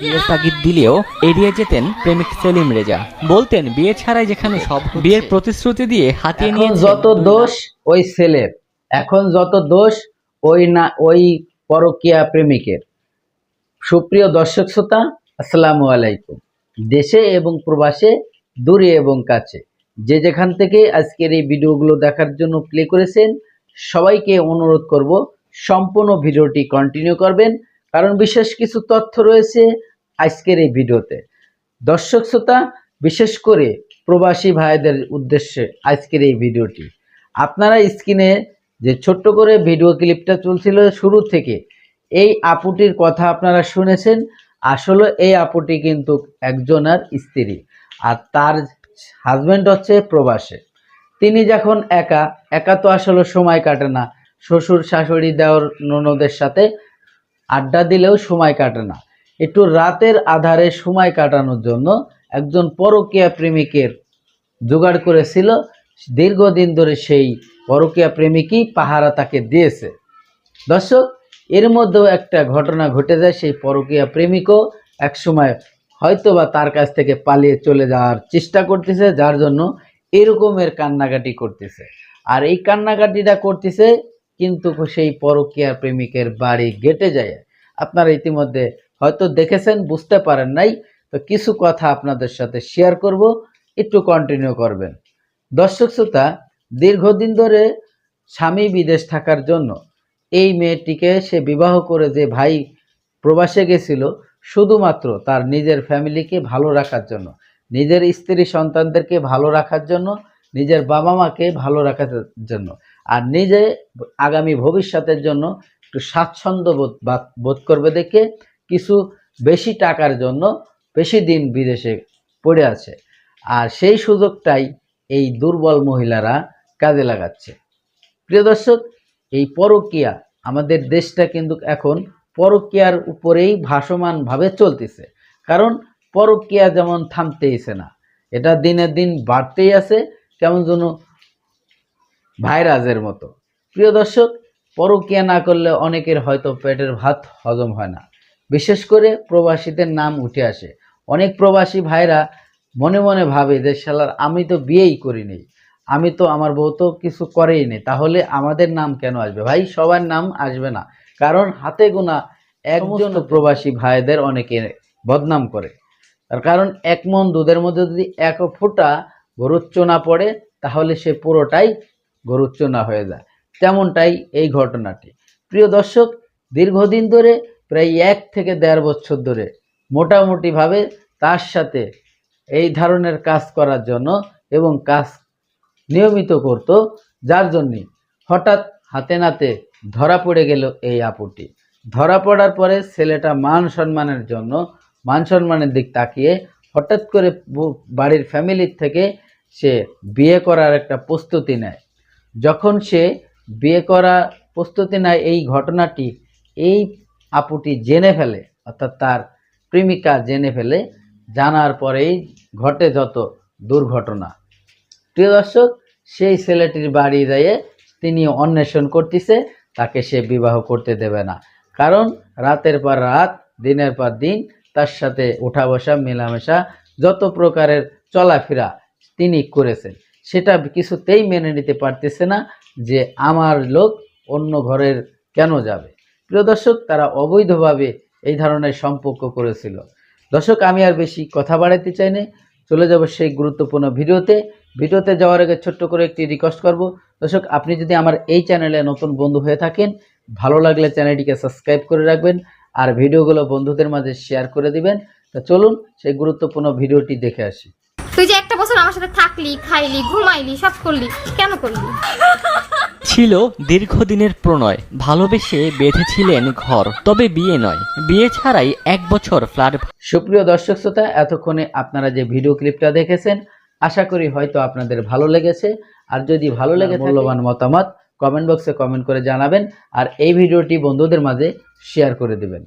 বিয়ের তাগিদ দিলেও এড়িয়ে যেতেন প্রেমিক সেলিম রেজা। বলতেন বিয়ে ছাড়াই যেখানে সব বিয়ের প্রতিশ্রুতি দিয়ে হাতিয়ে নিয়ে যত দোষ ওই ছেলের এখন যত দোষ ওই না ওই পরকীয়া প্রেমিকের। সুপ্রিয় দর্শক শ্রোতা আসসালামু আলাইকুম। দেশে এবং প্রবাসে দূরে এবং কাছে যে যেখান থেকে আজকের এই ভিডিওগুলো দেখার জন্য প্লে করেছেন সবাইকে অনুরোধ করব সম্পূর্ণ ভিডিওটি কন্টিনিউ করবেন কারণ বিশেষ কিছু তথ্য রয়েছে আজকের এই ভিডিওতে। দর্শক শ্রোতা, বিশেষ করে প্রবাসী ভাইদের উদ্দেশ্যে আজকের এই ভিডিওটি। আপনারা স্ক্রিনে যে ছোট্ট করে ভিডিও ক্লিপটা চলছিল শুরু থেকে, এই আপুটির কথা আপনারা শুনেছেন। আসলে এই আপুটি কিন্তু একজনের স্ত্রী, আর তার হাজবেন্ড হচ্ছে প্রবাসে। তিনি যখন একা একা তো আসলে সময় কাটে না। শ্বশুর শাশুড়ি দেওয়ার ননদের সাথে আড্ডা দিলেও সময় কাটে না। একটু রাতের আধারে সময় কাটানোর জন্য একজন পরকীয়া প্রেমিকের জোগাড় করেছিল। দীর্ঘদিন ধরে সেই পরকীয়া প্রেমিকই পাহারা তাকে দিয়েছে। দর্শক, এর মধ্যেও একটা ঘটনা ঘটে যায়। সেই পরকীয়া প্রেমিকও একসময় হয়তো বা তার কাছ থেকে পালিয়ে চলে যাওয়ার চেষ্টা করতেছে, যার জন্য এরকমের কান্নাকাটি করতেছে। আর এই কান্নাকাটিটা করতেছে, কিন্তু সেই পরকীয়া প্রেমিকের বাড়ি গেটে যায়। আপনারা ইতিমধ্যে হয়তো দেখেছেন, বুঝতে পারেন নাই। তো কিছু কথা আপনাদের সাথে শেয়ার করব, একটু কন্টিনিউ করবেন। দর্শক শ্রোতা, দীর্ঘদিন ধরে স্বামী বিদেশ থাকার জন্য এই মেয়েটিকে সে বিবাহ করে যে ভাই প্রবাসে গেছিল, শুধুমাত্র তার নিজের ফ্যামিলিকে ভালো রাখার জন্য, নিজের স্ত্রী সন্তানদেরকে ভালো রাখার জন্য, নিজের বাবা মাকে ভালো রাখার জন্য, আর নিজে আগামী ভবিষ্যতের জন্য একটু স্বাচ্ছন্দ্য বোধ বোধ করবে দেখে কিছু বেশি টাকার জন্য বেশি দিন বিদেশে পড়ে আছে। আর সেই সুযোগটাই এই দুর্বল মহিলারা কাজে লাগাচ্ছে। প্রিয় দর্শক, এই পরকীয়া আমাদের দেশটা কিন্তু এখন পরকীয়ার উপরেই ভাসমানভাবে চলতেছে। কারণ পরকীয়া যেমন থামতেইছে না, এটা দিনে দিন বাড়তেই আছে, কেমন যেন ভাইরাসের মতো। প্রিয় দর্শক পরকীয়া না করলে অনেকের হয়তো পেটের ভাত হজম হয় না। বিশেষ করে প্রবাসীদের নাম উঠে আসে। অনেক প্রবাসী ভাইরা মনে মনে ভাবে যে শালার আমি তো বিয়েই করিনি আমি তো আমার বউ তো কিছু করেই নেই। তাহলে আমাদের নাম কেন আসবে? ভাই সবার নাম আসবে না। কারণ হাতে গোনা একজন প্রবাসী ভাইদের অনেকে বদনাম করে। তার কারণ এক মন দুধের মধ্যে যদি এক ফোঁটা গরুর চোনা পড়ে তাহলে সে পুরোটাই গরুর চোনা হয়ে যায়। তেমনটাই এই ঘটনাটি। প্রিয় দর্শক, দীর্ঘদিন ধরে, প্রায় এক থেকে দেড় বছর ধরে মোটামুটিভাবে তার সাথে এই ধরনের কাজ করার জন্য এবং কাজ নিয়মিত করত, যার জন্যে হঠাৎ হাতে নাতে ধরা পড়ে গেল এই আপুটি। ধরা পড়ার পরে ছেলেটা মান সম্মানের জন্য, মান সম্মানের দিক তাকিয়ে হঠাৎ করে বাড়ির ফ্যামিলির থেকে সে বিয়ে করার একটা প্রস্তুতি নেয়। যখন সে বিয়ে করা প্রস্তুতি নেয় এই ঘটনাটি, এই আপুটি জেনে ফেলে, অর্থাৎ তার প্রেমিকা জেনে ফেলে, জানার পরেই ঘটে যত দুর্ঘটনা। প্রিয় দর্শক, সেই ছেলেটির বাড়ি যেয়ে তিনি অন্বেষণ করতেছে, তাকে সে বিবাহ করতে দেবে না। কারণ রাতের পর রাত, দিনের পর দিন, তার সাথে উঠা বসা, মেলামেশা, যত প্রকারের চলাফেরা তিনি করেছেন। সেটা কিছুতেই মেনে নিতে পারতেছে না যে আমার লোক অন্য ঘরের কেন যাবে? প্রিয় দর্শক, তারা অবৈধভাবে এই ধরনের সম্পর্ক করেছিল। দর্শক, আমি আর বেশি কথা বাড়াইতে চাই না। চলে যাব সেই গুরুত্বপূর্ণ ভিডিওতে। ভিডিওতে যাওয়ার আগে ছোট্ট করে একটি রিকোয়েস্ট করব। দর্শক, আপনি যদি আমার এই চ্যানেলে নতুন বন্ধু হয়ে থাকেন, ভালো লাগলে চ্যানেলটিকে সাবস্ক্রাইব করে রাখবেন আর ভিডিওগুলো বন্ধুদের মাঝে শেয়ার করে দিবেন। তা চলুন সেই গুরুত্বপূর্ণ ভিডিওটি দেখে আসি। তুই যে একটা বছর আমার সাথে থাকলি খাইলি ঘুমাইলি সব করলি কেন করলি? ছিল দীর্ঘদিনের প্রণয় ভালোবেসে বেঁধেছিলেন ঘর তবে বিয়ে নয়। বিয়ে ছাড়াই এক বছর ফ্ল্যাট সুপ্রিয় দর্শক শ্রোতা এতক্ষণে আপনারা যে ভিডিও ক্লিপটা দেখেছেন আশা করি হয়তো আপনাদের ভালো লেগেছে। আর যদি ভালো লেগে থাকে, মূল্যবান মতামত কমেন্ট বক্সে কমেন্ট করে জানাবেন। আর এই ভিডিওটি বন্ধুদের মাঝে শেয়ার করে দেবেন।